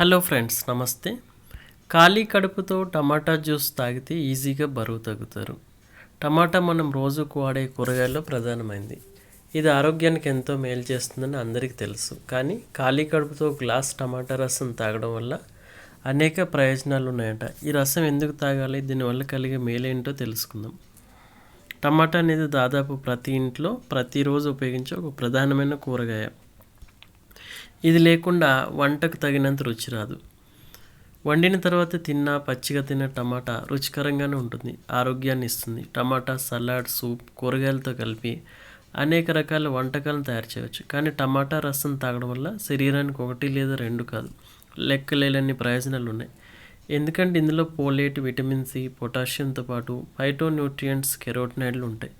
Hello friends నమస్తే. ఖాళీ కడుపుతో టమాటా జ్యూస్ తాగితే ఈజీగా బరువు తగ్గుతారు. టమాటా మనం రోజుకు వాడే కూరగాయల్లో ప్రధానమైంది. ఇది ఆరోగ్యానికి ఎంతో మేలు చేస్తుందని అందరికీ తెలుసు. కానీ ఖాళీ కడుపుతో గ్లాస్ టమాటా రసం తాగడం వల్ల అనేక ప్రయోజనాలు ఉన్నాయట. ఈ రసం ఎందుకు తాగాలి? దీనివల్ల కలిగే మేలేంటో తెలుసుకుందాం. టమాటా అనేది దాదాపు ప్రతి ఇంట్లో ప్రతిరోజు ఉపయోగించే ఒక ప్రధానమైన కూరగాయ. ఇది లేకుండా వంటకు తగినంత రుచి రాదు. వండిన తర్వాత తిన్న పచ్చిగా తిన్న టమాటా రుచికరంగానే ఉంటుంది ఆరోగ్యాన్ని ఇస్తుంది. టమాటా సలాడ్ సూప్ కూరగాయలతో కలిపి అనేక రకాల వంటకాలను తయారు చేయవచ్చు. కానీ టమాటా రసం తాగడం వల్ల శరీరానికి ఒకటి లేదా రెండు కాదు. లెక్కలేలన్ని ప్రయోజనాలు ఉన్నాయి ఎందుకంటే ఇందులో పోలేట్ విటమిన్ సి పొటాషియంతో పాటు ఫైటోన్యూట్రియంట్స్ కెరోటినాయిడ్లు ఉంటాయి.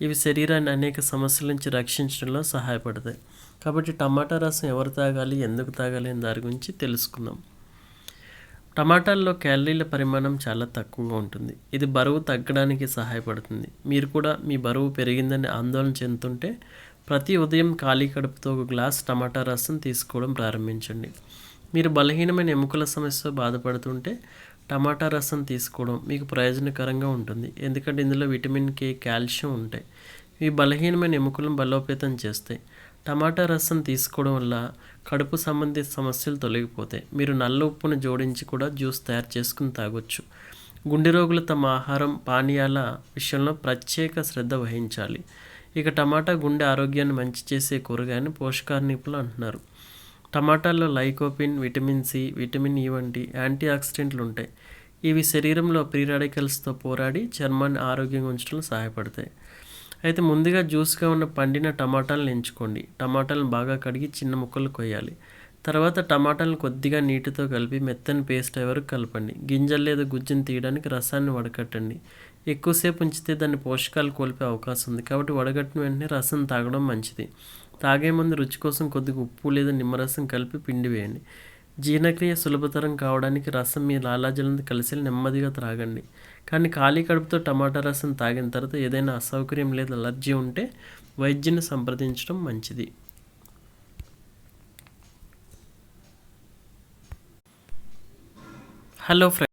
ఇవి శరీరాన్ని అనేక సమస్యల నుంచి రక్షించడంలో సహాయపడతాయి. కాబట్టి టమాటా రసం ఎవరు తాగాలి ఎందుకు తాగాలి అని దాని గురించి తెలుసుకుందాం. టమాటాల్లో క్యాలరీల పరిమాణం చాలా తక్కువగా ఉంటుంది. ఇది బరువు తగ్గడానికి సహాయపడుతుంది. మీరు కూడా మీ బరువు పెరిగిందని ఆందోళన చెందుతుంటే ప్రతి ఉదయం ఖాళీ కడుపుతో ఒక గ్లాస్ టమాటా రసం తీసుకోవడం ప్రారంభించండి. మీరు బలహీనమైన ఎముకల సమస్యతో బాధపడుతుంటే టమాటా రసం తీసుకోవడం మీకు ప్రయోజనకరంగా ఉంటుంది. ఎందుకంటే ఇందులో విటమిన్ కే కాల్షియం ఉంటాయి. ఇవి బలహీనమైన ఎముకలను బలోపేతం చేస్తాయి. టమాటా రసం తీసుకోవడం వల్ల కడుపు సంబంధిత సమస్యలు తొలగిపోతాయి. మీరు నల్ల ఉప్పును జోడించి కూడా జ్యూస్ తయారు చేసుకుని తాగొచ్చు. గుండె రోగులు తమ ఆహారం పానీయాల విషయంలో ప్రత్యేక శ్రద్ధ వహించాలి. ఇక టమాటా గుండె ఆరోగ్యాన్ని మంచి చేసే కూరగాయని పోషకాహార నిపుణులు అంటున్నారు. టమాటాల్లో lycopene vitamin C vitamin E వంటి యాంటీ ఆక్సిడెంట్లు ఉంటాయి. ఇవి శరీరంలో ప్రీ రాడికల్స్తో పోరాడి చర్మాన్ని ఆరోగ్యంగా ఉంచడంలో సహాయపడతాయి. అయితే ముందుగా జ్యూస్గా ఉన్న పండిన టమాటాలను ఎంచుకోండి. టమాటాలను బాగా కడిగి చిన్న ముక్కలు కొయ్యాలి. తర్వాత టమాటాలను కొద్దిగా నీటితో కలిపి మెత్తని పేస్ట్ వరకు కలపండి. గింజలు లేదా గుజ్జును తీయడానికి రసాన్ని వడకట్టండి. ఎక్కువసేపు ఉంచితే దాన్ని పోషకాలు కోల్పే అవకాశం ఉంది. కాబట్టి వడగట్టిన వెంటనే రసం తాగడం మంచిది. తాగే ముందు రుచి కోసం కొద్దిగా ఉప్పు లేదా నిమ్మరసం కలిపి పిండి వేయండి. జీర్ణక్రియ సులభతరం కావడానికి రసం మీ లాలాజలంతో కలిసి నెమ్మదిగా త్రాగండి. కానీ ఖాళీ కడుపుతో టమాటా రసం తాగిన తర్వాత ఏదైనా అసౌకర్యం లేదా అలర్జీ ఉంటే వైద్యుని సంప్రదించడం మంచిది. Hello friends.